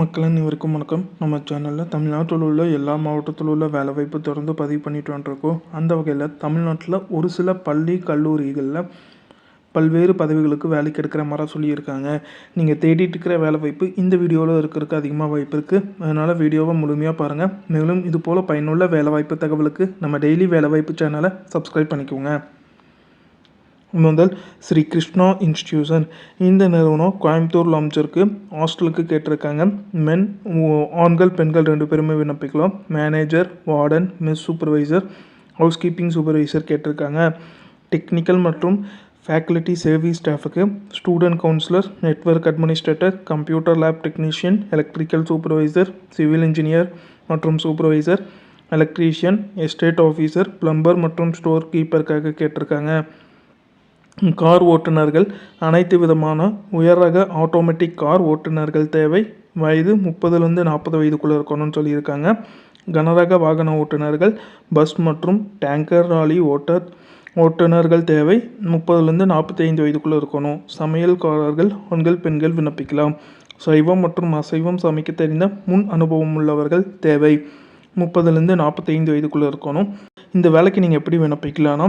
மக்கள் அனைவருக்கும் வணக்கம். நம்ம சேனலில் தமிழ்நாட்டில் உள்ள எல்லா மாவட்டத்தில் உள்ள வேலைவாய்ப்பு தொடர்ந்து பதிவு பண்ணிட்டு வந்துருக்கோம். அந்த வகையில் தமிழ்நாட்டில் ஒரு சில பள்ளி கல்லூரிகளில் பல்வேறு பதவிகளுக்கு வேலைக்கு எடுக்கிற மாதிரி சொல்லியிருக்காங்க. நீங்கள் தேடிட்டு இருக்கிற வேலை வாய்ப்பு இந்த வீடியோவில் இருக்கிறதுக்கு அதிகமாக வாய்ப்பு இருக்குது அதனால் வீடியோவை முழுமையாக பாருங்கள் மேலும் இது போல் பயனுள்ள வேலைவாய்ப்பு தகவலுக்கு நம்ம டெய்லி வேலைவாய்ப்பு சேனலை சப்ஸ்கிரைப் பண்ணிக்கோங்க. முதல் ஸ்ரீ கிருஷ்ணா இன்ஸ்டியூஷன் இந்த நிறுவனம் கோயம்புத்தூரில் அமைச்சிருக்கு ஹாஸ்டலுக்கு கேட்டிருக்காங்க. மென் ஓ- ஆண்கள் பெண்கள் ரெண்டு பேருமே விண்ணப்பிக்கலாம். Manager warden mess supervisor house keeping supervisor கேட்டிருக்காங்க. டெக்னிக்கல் மற்றும் faculty service ஸ்டாஃபுக்கு student counsellor network administrator computer lab technician electrical supervisor civil engineer மற்றும் supervisor electrician estate officer plumber மற்றும் ஸ்டோர் கீப்பருக்காக கேட்டிருக்காங்க. கார் ஓட்டுநர்கள் அனைத்து விதமான உயர் ரக ஆட்டோமேட்டிக் கார் ஓட்டுநர்கள் தேவை. வயது முப்பதுலேருந்து நாற்பது வயதுக்குள்ளே இருக்கணும்னு சொல்லியிருக்காங்க. கனரக வாகன ஓட்டுநர்கள் பஸ் மற்றும் டேங்கர் ராலி ஓட்டர் ஓட்டுநர்கள் தேவை. முப்பதுலேருந்து நாற்பத்தைந்து வயதுக்குள்ளே இருக்கணும். சமையல்காரர்கள் ஆண்கள் பெண்கள் விண்ணப்பிக்கலாம். சைவம் மற்றும் அசைவம் சமைக்க தெரிந்த முன் அனுபவம் உள்ளவர்கள் தேவை. முப்பதுலேருந்து நாற்பத்தைந்து வயதுக்குள்ளே இருக்கணும். இந்த வேலைக்கு நீங்கள் எப்படி விண்ணப்பிக்கலாம்னா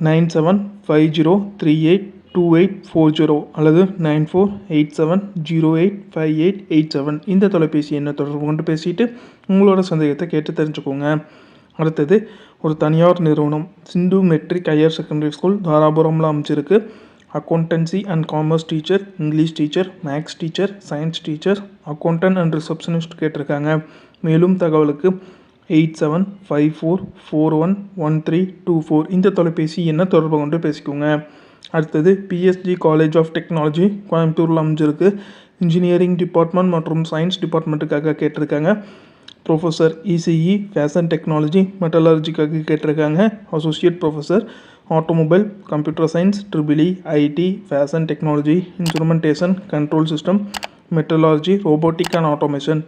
nine seven five zero three eight two eight four zero அல்லது nine four eight seven zero eight five eight eight seven இந்த தொலைபேசி எண்ணை தொடர்பு கொண்டு பேசிட்டு உங்களோட சந்தேகத்தை கேட்டு தெரிஞ்சுக்கோங்க. அடுத்தது ஒரு தனியார் நிறுவனம் Sindhu matric higher secondary school தாராபுரமில் அமைச்சிருக்கு accountancy and commerce teacher English teacher maths teacher science teacher accountant and receptionist கேட்டிருக்காங்க. மேலும் தகவலுக்கு eight seven five four four one one three two four இந்த தொலைபேசி என்ன தொடர்பு கொண்டு பேசிக்கோங்க. அடுத்தது பிஎஸ்ஜி காலேஜ் ஆஃப் டெக்னாலஜி கோயம்புத்தூரில் அமைஞ்சிருக்கு. இன்ஜினியரிங் டிபார்ட்மெண்ட் மற்றும் சயின்ஸ் டிபார்ட்மெண்ட்டுக்காக கேட்டிருக்காங்க. ப்ரொஃபஸர் இசிஇ ஃபேஷன் டெக்னாலஜி மெட்டலர்ஜிக்காக கேட்டிருக்காங்க. Associate professor automobile computer science triple IT fashion technology instrumentation control system metallurgy robotic and automation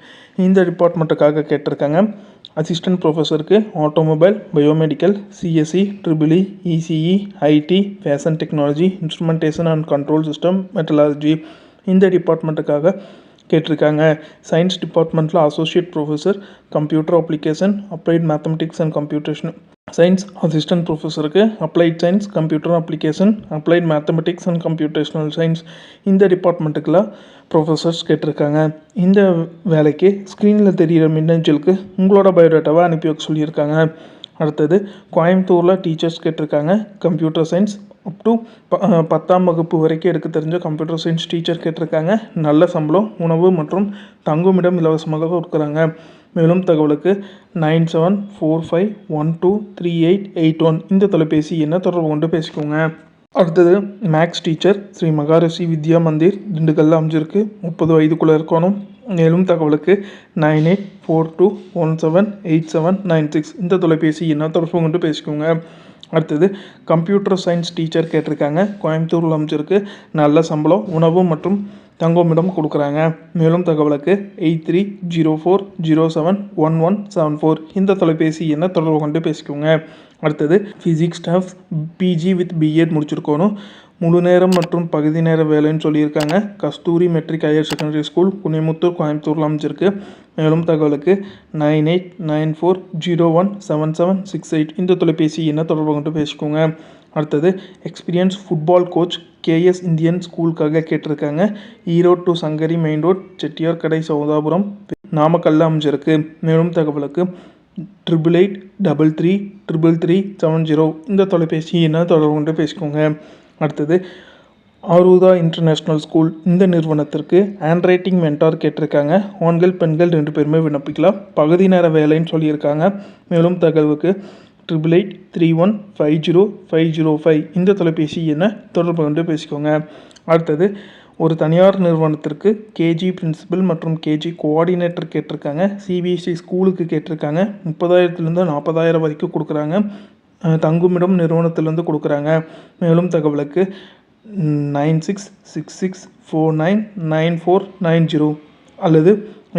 இந்த டிபார்ட்மெண்ட்டுக்காக கேட்டிருக்காங்க. Assistant ப்ரொஃபஸருக்கு automobile biomedical CSC triple ECE IT fashion technology instrumentation and control system metallurgy இந்த டிபார்ட்மெண்ட்டுக்காக கேட்டிருக்காங்க. Science டிபார்ட்மெண்ட்டில் associate professor computer application applied mathematics and computation science assistant ப்ரொஃபஸருக்கு applied science computer application applied mathematics and computational science இந்த டிபார்ட்மெண்ட்டுக்கெல்லாம் professors கேட்டிருக்காங்க. இந்த வேலைக்கு ஸ்க்ரீனில் தெரிகிற மின்னஞ்சலுக்கு உங்களோட பயோடேட்டாவை அனுப்பி வைக்க சொல்லியிருக்காங்க. அடுத்தது கோயம்புத்தூரில் டீச்சர்ஸ் கேட்டிருக்காங்க. கம்ப்யூட்டர் சயின்ஸ் அப் டு ப பத்தாம் வகுப்பு வரைக்கும் எடுக்க தெரிஞ்ச கம்ப்யூட்டர் சயின்ஸ் டீச்சர் கேட்டிருக்காங்க. நல்ல சம்பளம் உணவு மற்றும் தங்குமிடம் இலவசமாக கொடுக்குறாங்க. மேலும் தகவலுக்கு nine seven four five one two three eight eight one இந்த தொலைபேசி என்ன தொடர்பு கொண்டு பேசிக்கோங்க. அடுத்தது மேக்ஸ் டீச்சர் ஸ்ரீ மகாரிஷி வித்யா மந்திர் திண்டுக்கல்ல அமைஞ்சிருக்கு. முப்பது வயதுக்குள்ளே இருக்கணும். மேலும் தகவலுக்கு nine eight four two one seven eight seven nine six இந்த தொலைபேசி என்ன தொடர்பு கொண்டு பேசிக்கோங்க. அடுத்தது கம்ப்யூட்டர் சயின்ஸ் டீச்சர் கேட்டிருக்காங்க. கோயம்புத்தூரில் அமைச்சிருக்கு நல்ல சம்பளம் உணவு மற்றும் தங்குமிடம் கொடுக்குறாங்க. மேலும் தகவலுக்கு eight three zero four zero seven one one seven four இந்த தொலைபேசி என்ன தொடர்பு கொண்டு பேசிக்கோங்க. அடுத்தது physics staff PG with BEd முடிச்சிருக்கணும். முழு நேரம் மற்றும் பகுதி நேர வேலைன்னு சொல்லியிருக்காங்க. Kasturi matric higher secondary school Kunimuthur கோயம்புத்தூரில் அமைச்சிருக்கு மேலும் தகவலுக்கு nine eight nine four zero one seven seven six eight இந்த தொலைபேசி என்ன தொடர்பு கொண்டு பேசிக்கோங்க. அடுத்தது experience football coach KS Indian ஸ்கூலுக்காக கேட்டிருக்காங்க. Erode to Sankari main road Chettiar கடை சௌதாபுரம் நாமக்கல்ல அமைஞ்சிருக்கு. மேலும் தகவலுக்கு triple eight double three triple three seven zero இந்த தொலைபேசி என்ன தொடர்பு கொண்டு பேசிக்கோங்க. அடுத்தது ஆரூதா இன்டர்நேஷ்னல் ஸ்கூல் இந்த நிறுவனத்திற்கு ஹேண்ட் ரைட்டிங் மென்டார் கேட்டிருக்காங்க. ஆண்கள் பெண்கள் ரெண்டு பேருமே விண்ணப்பிக்கலாம். பகுதி நேர வேலைன்னு சொல்லியிருக்காங்க. மேலும் தகவலுக்கு triple eight three one five zero five zero five இந்த தொலைபேசி என்ன தொடர்பு கொண்டு பேசிக்கோங்க. அடுத்தது ஒரு தனியார் நிறுவனத்திற்கு கேஜி பிரின்சிபல் மற்றும் கேஜி கோஆர்டினேட்டர் கேட்டிருக்காங்க. சிபிஎஸ்சி ஸ்கூலுக்கு கேட்டிருக்காங்க. முப்பதாயிரத்துலேருந்து நாற்பதாயிரம் வரைக்கும் கொடுக்குறாங்க. தங்குமிடம் நிறுவனத்திலேருந்து கொடுக்குறாங்க. மேலும் தகவலுக்கு nine six six six four nine nine four nine zero அல்லது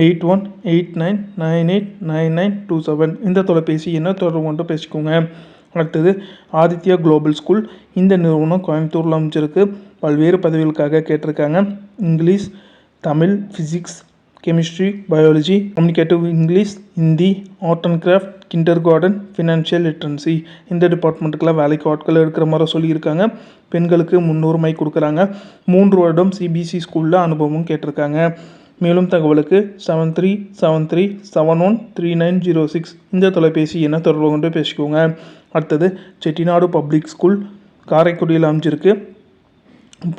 eight one eight nine nine eight nine nine two seven. இந்த தொலைபேசி என்ன தொடர்பு கொண்டு பேசிக்கோங்க. அடுத்தது ஆதித்யா குளோபல் ஸ்கூல் இந்த நிறுவனம் கோயம்புத்தூரில் அமைச்சிருக்கு பல்வேறு பதவிகளுக்காக கேட்டிருக்காங்க. English Tamil physics chemistry biology communicative English Hindi art and craft kindergarten financial literacy இந்த டிபார்ட்மெண்ட்டுக்கெல்லாம் வேலைக்கு ஆட்கள் எடுக்கிற மாதிரி சொல்லியிருக்காங்க. பெண்களுக்கு முன்னுரிமை கொடுக்குறாங்க. மூன்று வருடம் சிபிஎஸ்சி ஸ்கூலில் அனுபவம் கேட்டிருக்காங்க. மேலும் தகவலுக்கு seven three seven three seven one three nine zero six இந்த தொலைபேசி எண்ணை தொடர்பு கொண்டு பேசிக்கோங்க. அடுத்தது செட்டிநாடு பப்ளிக் ஸ்கூல் காரைக்குடியில் அமைஞ்சிருக்கு.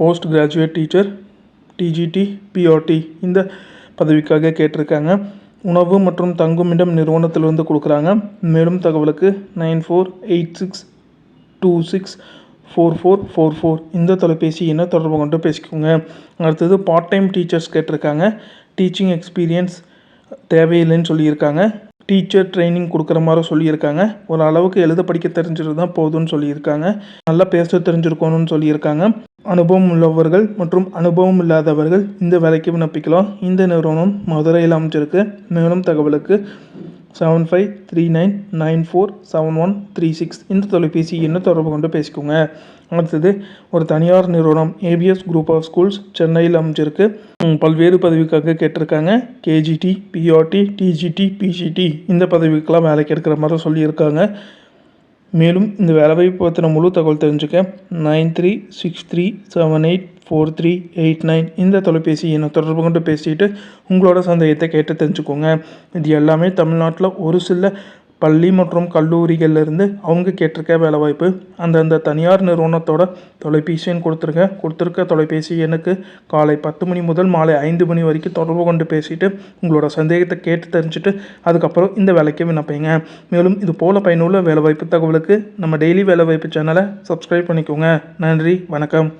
Post graduate teacher TGT PRT இந்த பதவிக்காக கேட்டிருக்காங்க. உணவு மற்றும் தங்குமிடம் நிறுவனத்திலிருந்து கொடுக்குறாங்க. மேலும் தகவலுக்கு nine four eight six two six four four four four. இந்த தொலைபேசி என்ன தொடர்பு கொண்டு பேசிக்கோங்க. அடுத்தது பார்ட் டைம் டீச்சர்ஸ் கேட்டிருக்காங்க. டீச்சிங் எக்ஸ்பீரியன்ஸ் தேவையில்லைன்னு சொல்லியிருக்காங்க. டீச்சர் ட்ரைனிங் கொடுக்குற மாதிரி சொல்லியிருக்காங்க. ஒரு அளவுக்கு எழுத படிக்க தெரிஞ்சிருந்தால் போதும்னு சொல்லியிருக்காங்க. நல்லா பேச தெரிஞ்சிருக்கணும்னு சொல்லியிருக்காங்க. அனுபவம் உள்ளவர்கள் மற்றும் அனுபவம் இல்லாதவர்கள் இந்த வேலைக்கு விண்ணப்பிக்கலாம். இந்த நிறுவனம் மதுரையில் அமைச்சிருக்கு மேலும் தகவலுக்கு seven five three nine nine four seven one three six இந்த தொலைபேசி எண்ணை தொடர்பு கொண்டு பேசிக்கோங்க. அடுத்தது ஒரு தனியார் நிறுவனம் ஏபிஎஸ் குரூப் ஆஃப் ஸ்கூல்ஸ் சென்னையில் அமைஞ்சிருக்கு. பல்வேறு பதவிக்காக கேட்டிருக்காங்க. கேஜிடி பிஆர்டி டிஜிடி பிஜிடி இந்த பதவிக்கெல்லாம் வேலைக்கு எடுக்கிற மாதிரி சொல்லியிருக்காங்க. மேலும் இந்த வேலைவாய்ப்பு பற்றின முழு தகவல் தெரிஞ்சுக்க nine three six three seven eight four three eight nine இந்த தொலைபேசி எண்ணை தொடர்பு கொண்டு பேசிட்டு உங்களோட சந்தேகத்தை கேட்டு தெரிஞ்சுக்கோங்க. இது எல்லாமே தமிழ்நாட்டில் ஒரு சில பள்ளி மற்றும் கல்லூரிகள்லேருந்து அவங்க கேட்டிருக்க வேலைவாய்ப்பு அந்தந்த தனியார் நிறுவனத்தோட தொலைபேசி எண் கொடுத்துருக்க கொடுத்துருக்க தொலைபேசி எனக்கு காலை பத்து மணி முதல் மாலை ஐந்து மணி வரைக்கும் தொடர்பு கொண்டு பேசிட்டு உங்களோட சந்தேகத்தை கேட்டு தெரிஞ்சுட்டு அதுக்கப்புறம் இந்த வேலைக்கு விண்ணப்பிங்க. மேலும் இது போல பயனுள்ள வேலைவாய்ப்பு தகவலுக்கு நம்ம டெய்லி வேலைவாய்ப்பு சேனலை சப்ஸ்கிரைப் பண்ணிக்கோங்க. நன்றி வணக்கம்.